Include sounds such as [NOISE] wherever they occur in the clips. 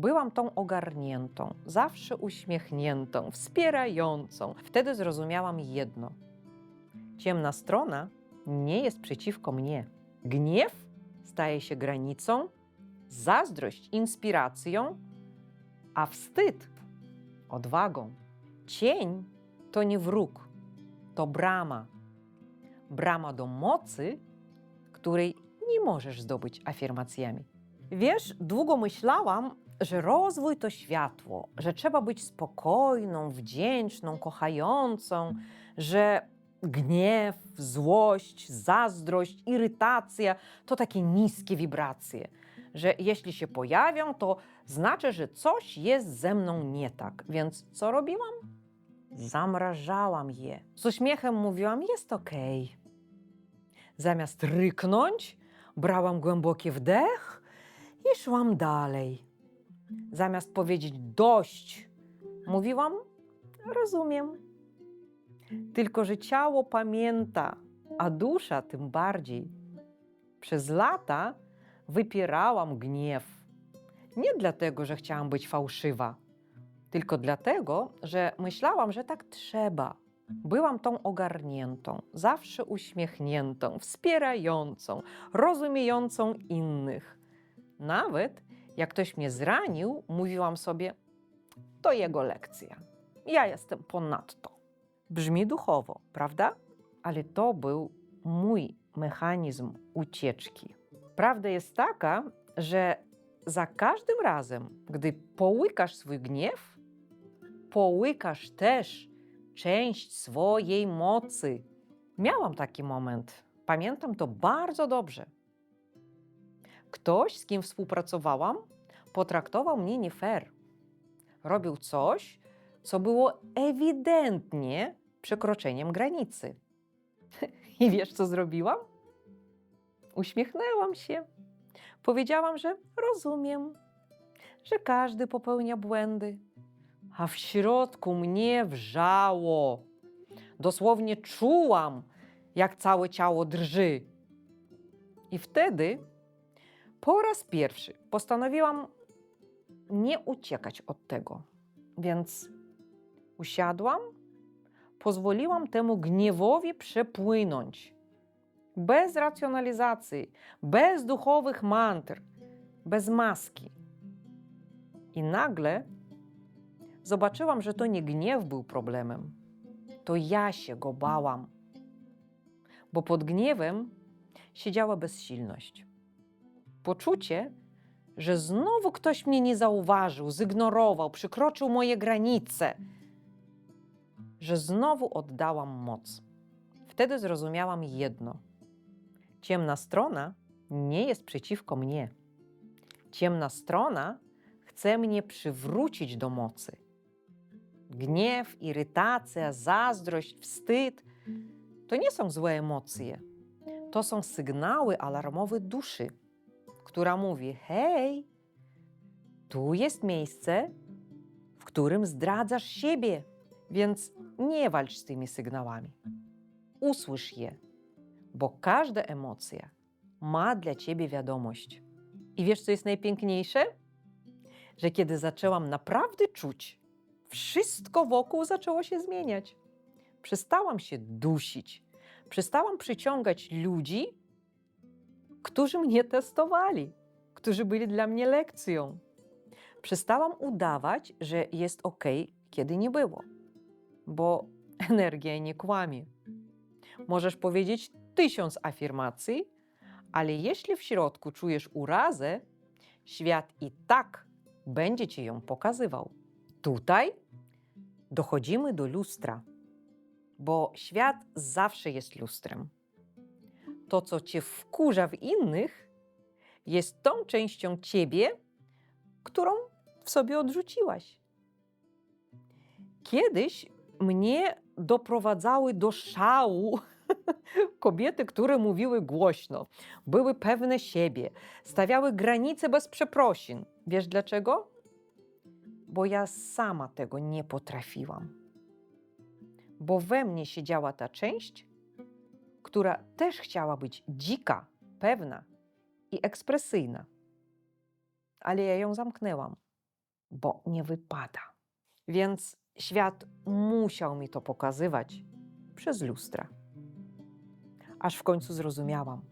Byłam tą ogarniętą, zawsze uśmiechniętą, wspierającą. Wtedy zrozumiałam jedno: ciemna strona nie jest przeciwko mnie. Gniew staje się granicą, zazdrość inspiracją, a wstyd odwagą. Cień to nie wróg, to brama. Brama do mocy, której nie możesz zdobyć afirmacjami. Wiesz, długo myślałam, że rozwój to światło, że trzeba być spokojną, wdzięczną, kochającą, że gniew, złość, zazdrość, irytacja to takie niskie wibracje, że jeśli się pojawią, to znaczy, że coś jest ze mną nie tak. Więc co robiłam? Zamrażałam je. Z uśmiechem mówiłam: Jest okej. Zamiast ryknąć, brałam głęboki wdech i szłam dalej. Zamiast powiedzieć dość, mówiłam: Rozumiem. Tylko, że ciało pamięta, a dusza tym bardziej. Przez lata wypierałam gniew. Nie dlatego, że chciałam być fałszywa, tylko dlatego, że myślałam, że tak trzeba. Byłam tą ogarniętą, zawsze uśmiechniętą, wspierającą, rozumiejącą innych. Nawet jak ktoś mnie zranił, mówiłam sobie: To jego lekcja. Ja jestem ponadto. Brzmi duchowo, prawda? Ale to był mój mechanizm ucieczki. Prawda jest taka, że za każdym razem, gdy połykasz swój gniew, połykasz też część swojej mocy. Miałam taki moment. Pamiętam to bardzo dobrze. Ktoś, z kim współpracowałam, potraktował mnie nie fair. Robił coś, co było ewidentnie przekroczeniem granicy. [LAUGHS] I wiesz, co zrobiłam? Uśmiechnęłam się. Powiedziałam, że rozumiem, że każdy popełnia błędy, a w środku mnie wrzało. Dosłownie czułam, jak całe ciało drży. I wtedy po raz pierwszy postanowiłam nie uciekać od tego. Więc usiadłam, pozwoliłam temu gniewowi przepłynąć. Bez racjonalizacji, bez duchowych mantr, bez maski. I nagle zobaczyłam, że to nie gniew był problemem, to ja się go bałam. Bo pod gniewem siedziała bezsilność. Poczucie, że znowu ktoś mnie nie zauważył, zignorował, przekroczył moje granice, że znowu oddałam moc. Wtedy zrozumiałam jedno: ciemna strona nie jest przeciwko mnie. Ciemna strona chce mnie przywrócić do mocy. Gniew, irytacja, zazdrość, wstyd to nie są złe emocje. To są sygnały alarmowe duszy, która mówi: Hej, tu jest miejsce, w którym zdradzasz siebie, więc nie walcz z tymi sygnałami. Usłysz je, bo każda emocja ma dla ciebie wiadomość. I wiesz, co jest najpiękniejsze? Że kiedy zaczęłam naprawdę czuć, wszystko wokół zaczęło się zmieniać. Przestałam się dusić, przestałam przyciągać ludzi, którzy mnie testowali, którzy byli dla mnie lekcją. Przestałam udawać, że jest ok, kiedy nie było, bo energia nie kłamie. Możesz powiedzieć tysiąc afirmacji, ale jeśli w środku czujesz urazę, świat i tak będzie ci ją pokazywał. Tutaj dochodzimy do lustra, bo świat zawsze jest lustrem. To, co cię wkurza w innych, jest tą częścią ciebie, którą w sobie odrzuciłaś. Kiedyś mnie doprowadzały do szału [LAUGHS] kobiety, które mówiły głośno, były pewne siebie, stawiały granice bez przeprosin. Wiesz dlaczego? Bo ja sama tego nie potrafiłam. Bo we mnie siedziała ta część, która też chciała być dzika, pewna i ekspresyjna. Ale ja ją zamknęłam. bo nie wypada. Więc świat musiał mi to pokazywać przez lustra. Aż w końcu zrozumiałam.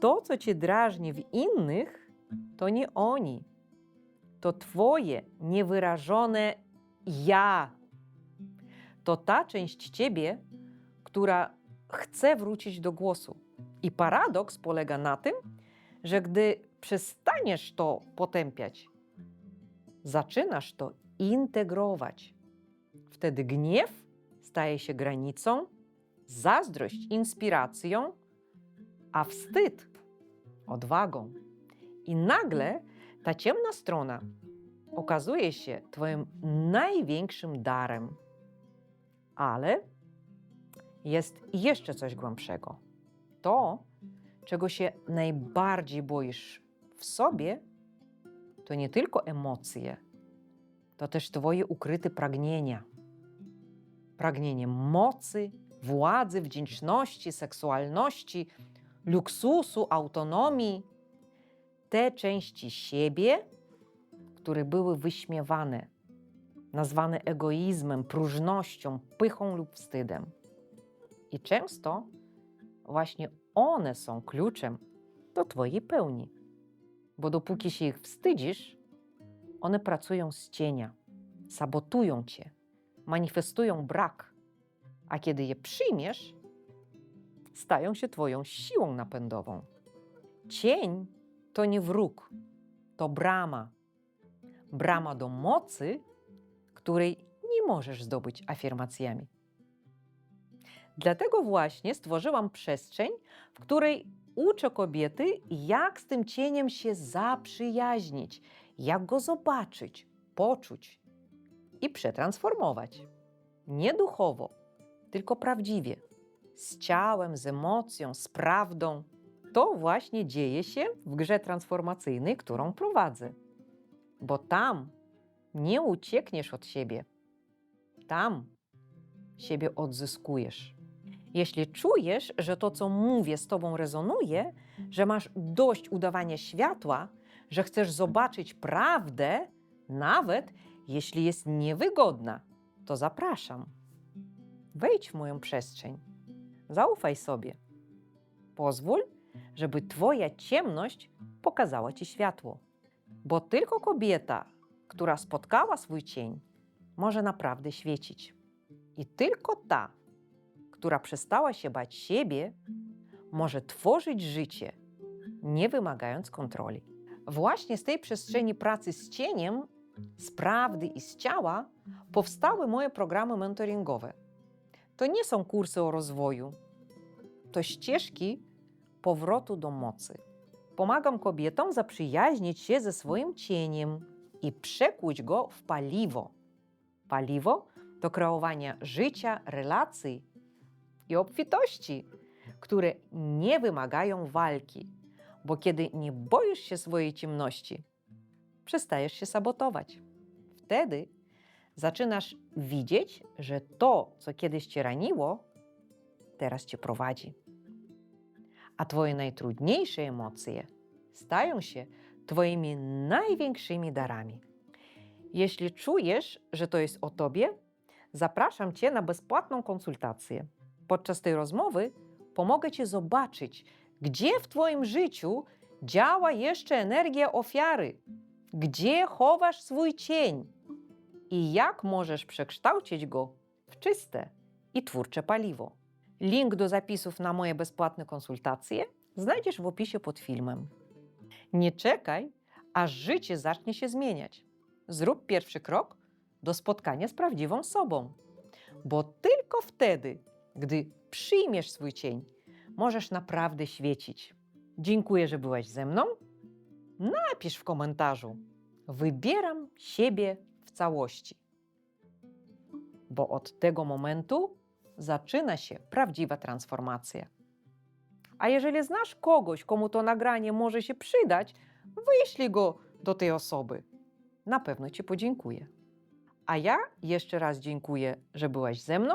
To, co cię drażni w innych, to nie oni. To twoje niewyrażone ja. To ta część ciebie, która chce wrócić do głosu. I paradoks polega na tym, że gdy przestaniesz to potępiać, zaczynasz to integrować. Wtedy gniew staje się granicą, zazdrość inspiracją, a wstyd odwagą. I nagle ta ciemna strona okazuje się Twoim największym darem. Ale jest jeszcze coś głębszego. To, czego się najbardziej boisz w sobie, to nie tylko emocje, to też Twoje ukryte pragnienia. Pragnienie mocy, władzy, wdzięczności, seksualności, luksusu, autonomii. Te części siebie, które były wyśmiewane, nazwane egoizmem, próżnością, pychą lub wstydem. I często właśnie one są kluczem do Twojej pełni. Bo dopóki się ich wstydzisz, one pracują z cienia, sabotują Cię, manifestują brak, a kiedy je przyjmiesz, stają się Twoją siłą napędową. Cień to nie wróg, to brama. Brama do mocy, której nie możesz zdobyć afirmacjami. Dlatego właśnie stworzyłam przestrzeń, w której uczę kobiety, jak z tym cieniem się zaprzyjaźnić, jak go zobaczyć, poczuć i przetransformować. Nie duchowo, tylko prawdziwie, z ciałem, z emocją, z prawdą. To właśnie dzieje się w grze transformacyjnej, którą prowadzę. Bo tam nie uciekniesz od siebie. Tam siebie odzyskujesz. Jeśli czujesz, że to, co mówię, z tobą rezonuje, że masz dość udawania światła, że chcesz zobaczyć prawdę, nawet jeśli jest niewygodna, to zapraszam. Wejdź w moją przestrzeń. Zaufaj sobie. Pozwól, żeby Twoja ciemność pokazała Ci światło. Bo tylko kobieta, która spotkała swój cień, może naprawdę świecić. I tylko ta, która przestała się bać siebie, może tworzyć życie, nie wymagając kontroli. Właśnie z tej przestrzeni pracy z cieniem, z prawdy i z ciała powstały moje programy mentoringowe. To nie są kursy o rozwoju, to ścieżki powrotu do mocy. Pomagam kobietom zaprzyjaźnić się ze swoim cieniem i przekuć go w paliwo. Paliwo do kreowania życia, relacji i obfitości, które nie wymagają walki, bo kiedy nie boisz się swojej ciemności, przestajesz się sabotować. Wtedy zaczynasz widzieć, że to, co kiedyś cię raniło, teraz cię prowadzi. A twoje najtrudniejsze emocje stają się twoimi największymi darami. Jeśli czujesz, że to jest o tobie, zapraszam cię na bezpłatną konsultację. Podczas tej rozmowy pomogę ci zobaczyć, gdzie w twoim życiu działa jeszcze energia ofiary, gdzie chowasz swój cień i jak możesz przekształcić go w czyste i twórcze paliwo. Link do zapisów na moje bezpłatne konsultacje znajdziesz w opisie pod filmem. Nie czekaj, aż życie zacznie się zmieniać. Zrób pierwszy krok do spotkania z prawdziwą sobą, bo tylko wtedy, gdy przyjmiesz swój cień, możesz naprawdę świecić. Dziękuję, że byłaś ze mną. Napisz w komentarzu: Wybieram siebie w całości. Bo od tego momentu zaczyna się prawdziwa transformacja. A jeżeli znasz kogoś, komu to nagranie może się przydać, wyślij go do tej osoby. Na pewno Ci podziękuję. A ja jeszcze raz dziękuję, że byłaś ze mną.